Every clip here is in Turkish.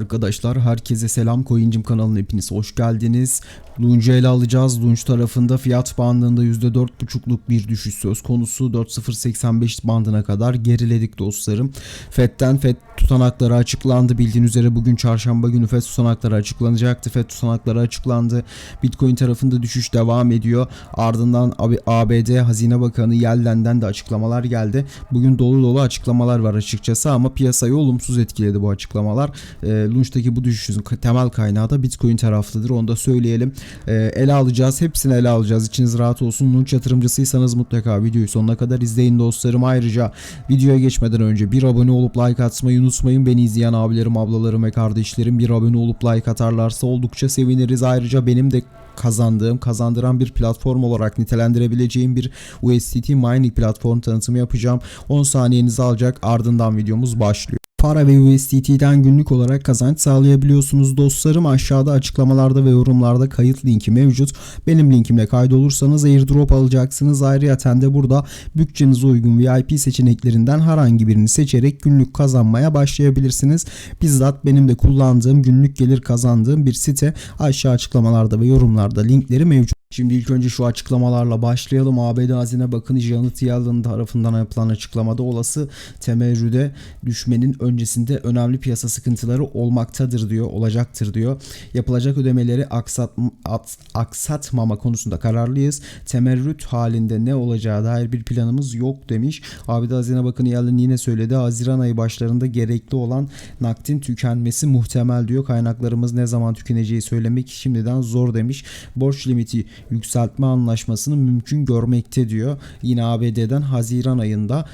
Arkadaşlar herkese selam Coincim kanalına hepiniz hoş geldiniz. Lunch'u ele alacağız. Lunch tarafında fiyat bandında %4.5'luk bir düşüş söz konusu. 4.085 bandına kadar geriledik dostlarım. FED'den FED tutanakları açıklandı. Bildiğiniz üzere bugün çarşamba günü FED tutanakları açıklanacaktı. FED tutanakları açıklandı. Bitcoin tarafında düşüş devam ediyor. Ardından ABD Hazine Bakanı Yellen'den de açıklamalar geldi. Bugün dolu dolu açıklamalar var açıkçası ama piyasayı olumsuz etkiledi bu açıklamalar. E, Lunch'taki bu düşüşün temel kaynağı da Bitcoin taraflıdır. Onu da söyleyelim. E, ele alacağız. Hepsini ele alacağız. İçiniz rahat olsun. Lunch yatırımcısıysanız mutlaka videoyu sonuna kadar izleyin dostlarım. Ayrıca videoya geçmeden önce bir abone olup like atmayı unutmayın. Beni izleyen abilerim, ablalarım ve kardeşlerim bir abone olup like atarlarsa oldukça seviniriz. Ayrıca benim de kazandığım, kazandıran bir platform olarak nitelendirebileceğim bir USDT mining platform tanıtımı yapacağım. 10 saniyenizi alacak ardından videomuz başlıyor para ve USDT'den günlük olarak kazanç sağlayabiliyorsunuz dostlarım. Aşağıda açıklamalarda ve yorumlarda kayıt linki mevcut. Benim linkimle kaydolursanız airdrop alacaksınız. Ayrıca de burada bütçenize uygun VIP seçeneklerinden herhangi birini seçerek günlük kazanmaya başlayabilirsiniz. Bizzat benim de kullandığım günlük gelir kazandığım bir site aşağı açıklamalarda ve yorumlarda linkleri mevcut. Şimdi ilk önce şu açıklamalarla başlayalım. ABD Hazine Bakanı Janet Yellen tarafından yapılan açıklamada olası temerrüde düşmenin öncesinde önemli piyasa sıkıntıları olmaktadır diyor, olacaktır diyor. Yapılacak ödemeleri aksat, at, aksatmama konusunda kararlıyız. Temerrüt halinde ne olacağı dair bir planımız yok demiş. ABD Hazine Bakanı Yellen yine söyledi. Haziran ayı başlarında gerekli olan nakdin tükenmesi muhtemel diyor. Kaynaklarımız ne zaman tükeneceği söylemek şimdiden zor demiş. Borç limiti yükseltme anlaşmasını mümkün görmekte diyor. Yine ABD'den Haziran ayında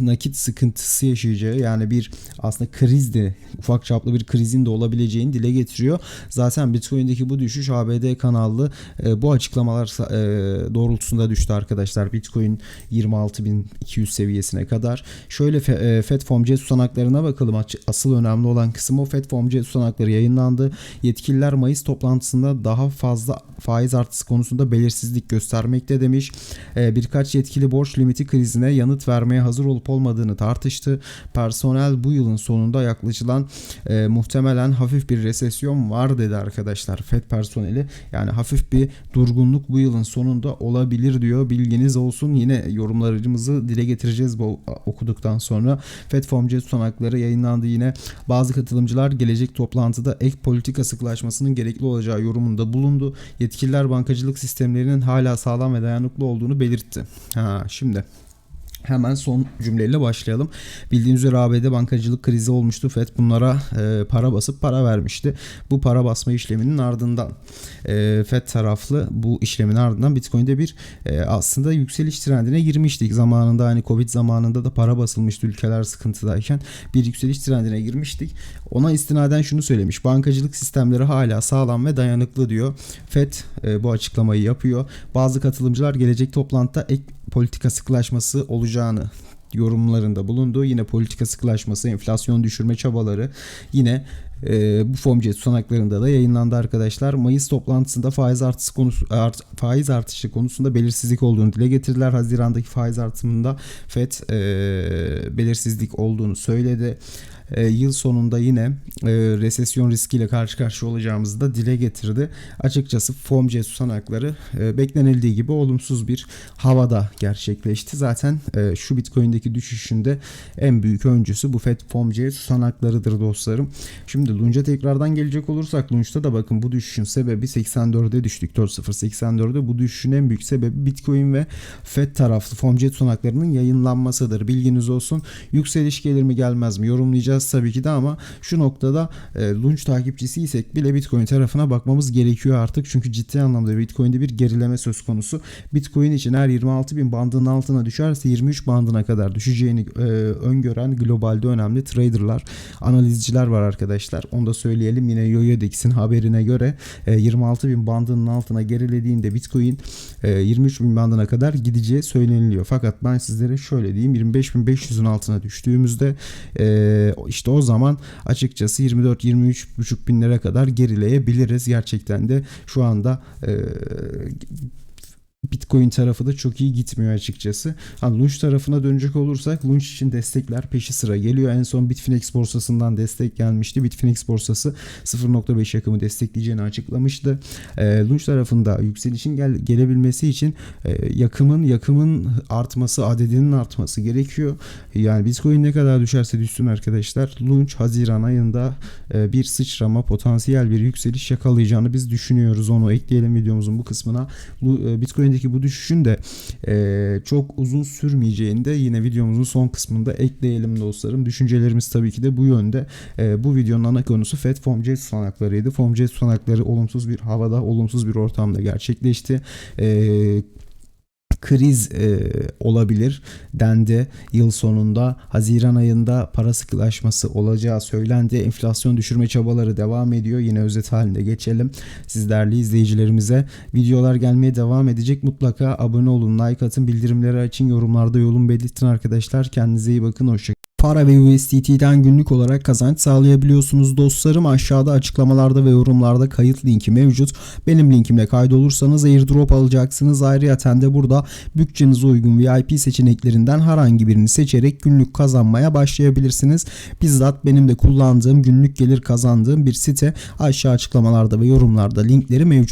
nakit, sıkıntısı yaşayacağı yani bir aslında kriz de ufak çaplı bir krizin de olabileceğini dile getiriyor. Zaten Bitcoin'deki bu düşüş ABD kanallı e, bu açıklamalar e, doğrultusunda düştü arkadaşlar. Bitcoin 26.200 seviyesine kadar. Şöyle e, FedFomC tutanaklarına bakalım. Asıl önemli olan kısım o FedFomC tutanakları yayınlandı. Yetkililer Mayıs toplantısında daha fazla faiz artısı konusunda belirsizlik göstermekte demiş. E, birkaç yetkili borç limiti krizine yanıt vermeye hazır olup olmadığını tartıştı. Personel bu yılın sonunda yaklaşılan e, muhtemelen hafif bir resesyon var dedi arkadaşlar FED personeli. Yani hafif bir durgunluk bu yılın sonunda olabilir diyor. Bilginiz olsun. Yine yorumlarımızı dile getireceğiz bu okuduktan sonra. FED FOMC tutanakları yayınlandı yine. Bazı katılımcılar gelecek toplantıda ek politika sıklaşmasının gerekli olacağı yorumunda bulundu. Yetkililer bankacılık sistemlerinin hala sağlam ve dayanıklı olduğunu belirtti. Ha, şimdi Hemen son cümleyle başlayalım. Bildiğiniz üzere ABD bankacılık krizi olmuştu. FED bunlara e, para basıp para vermişti. Bu para basma işleminin ardından e, FED taraflı bu işlemin ardından Bitcoin'de bir e, aslında yükseliş trendine girmiştik. Zamanında hani Covid zamanında da para basılmıştı ülkeler sıkıntıdayken bir yükseliş trendine girmiştik. Ona istinaden şunu söylemiş. Bankacılık sistemleri hala sağlam ve dayanıklı diyor. FED e, bu açıklamayı yapıyor. Bazı katılımcılar gelecek toplantıda ek politika sıklaşması olacağını yorumlarında bulundu. Yine politika sıklaşması, enflasyon düşürme çabaları yine e, bu FOMC tutanaklarında da yayınlandı arkadaşlar. Mayıs toplantısında faiz artışı konusu art, faiz artışı konusunda belirsizlik olduğunu dile getirdiler. Hazirandaki faiz artımında FED e, belirsizlik olduğunu söyledi e, yıl sonunda yine e, resesyon riskiyle karşı karşıya olacağımızı da dile getirdi. Açıkçası FOMC tutanakları e, beklenildiği gibi olumsuz bir havada gerçekleşti. Zaten e, şu Bitcoin'deki düşüşünde en büyük öncüsü bu FED FOMC tutanaklarıdır dostlarım. Şimdi Lunch'a tekrardan gelecek olursak Lunch'ta da bakın bu düşüşün sebebi 84'e düştük. 4.084'e bu düşüşün en büyük sebebi Bitcoin ve FED taraflı FOMC tutanaklarının yayınlanmasıdır. Bilginiz olsun. Yükseliş gelir mi gelmez mi yorumlayacağız bakacağız tabii ki de ama şu noktada e, Lunch takipçisiysek bile Bitcoin tarafına bakmamız gerekiyor artık. Çünkü ciddi anlamda Bitcoin'de bir gerileme söz konusu. Bitcoin için eğer 26 bin bandının altına düşerse 23 bandına kadar düşeceğini e, öngören globalde önemli traderlar, analizciler var arkadaşlar. Onu da söyleyelim. Yine YoYoDex'in haberine göre e, 26 bin bandının altına gerilediğinde Bitcoin e, 23 bin bandına kadar gideceği söyleniliyor. Fakat ben sizlere şöyle diyeyim 25.500'ün altına düştüğümüzde e, işte o zaman açıkçası 24-23,5 bin lira kadar gerileyebiliriz. Gerçekten de şu anda e, Bitcoin tarafı da çok iyi gitmiyor açıkçası. Ha, Lunch tarafına dönecek olursak Lunch için destekler peşi sıra geliyor. En son Bitfinex borsasından destek gelmişti. Bitfinex borsası 0.5 yakımı destekleyeceğini açıklamıştı. E, Lunch tarafında yükselişin gel- gelebilmesi için e, yakımın yakımın artması, adedinin artması gerekiyor. Yani Bitcoin ne kadar düşerse düşsün arkadaşlar. Lunch Haziran ayında e, bir sıçrama, potansiyel bir yükseliş yakalayacağını biz düşünüyoruz. Onu ekleyelim videomuzun bu kısmına. Bu Bitcoin'deki bu düşüşün de e, çok uzun sürmeyeceğini de yine videomuzun son kısmında ekleyelim dostlarım. Düşüncelerimiz tabii ki de bu yönde. E, bu videonun ana konusu FED FOMC tutanaklarıydı. FOMC tutanakları olumsuz bir havada, olumsuz bir ortamda gerçekleşti. E, kriz e, olabilir dendi yıl sonunda. Haziran ayında para sıkılaşması olacağı söylendi. Enflasyon düşürme çabaları devam ediyor. Yine özet halinde geçelim. Siz değerli izleyicilerimize videolar gelmeye devam edecek. Mutlaka abone olun, like atın, bildirimleri açın, yorumlarda yolun belirtin arkadaşlar. Kendinize iyi bakın. Hoşçakalın. Para ve USDT'den günlük olarak kazanç sağlayabiliyorsunuz dostlarım. Aşağıda açıklamalarda ve yorumlarda kayıt linki mevcut. Benim linkimle kaydolursanız airdrop alacaksınız. Ayrıca de burada bütçenize uygun VIP seçeneklerinden herhangi birini seçerek günlük kazanmaya başlayabilirsiniz. Bizzat benim de kullandığım günlük gelir kazandığım bir site. Aşağı açıklamalarda ve yorumlarda linkleri mevcut.